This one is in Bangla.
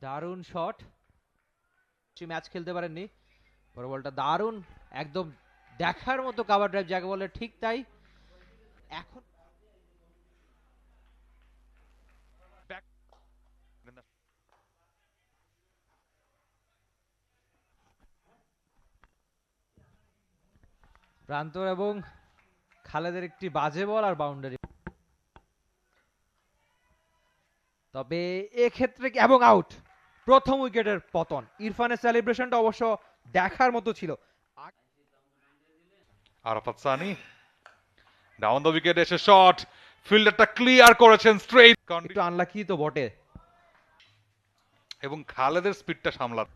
দারুণ শট সে ম্যাচ খেলতে পারেননি। বড় বলটা দারুণ। একদম দেখার মতো কাভার ড্রাইভ যাকে বলে ঠিক তাই। এখন প্রান্তর এবং খালেদের একটি বাজে বল আর বাউন্ডারি তবে এক্ষেত্রে কি- এবং আউট প্রথম উইকেটের পতন। ইরফানের সেলিব্রেশনটা অবশ্য দেখার মতো ছিল। Arafat Sunny down the wicket এসে শট ফিল্ডারটা ক্লিয়ার করেছেন স্ট্রেইট। একটু আনলাকি তো বটে। এবং খালেদের স্পিডটা সামলাতে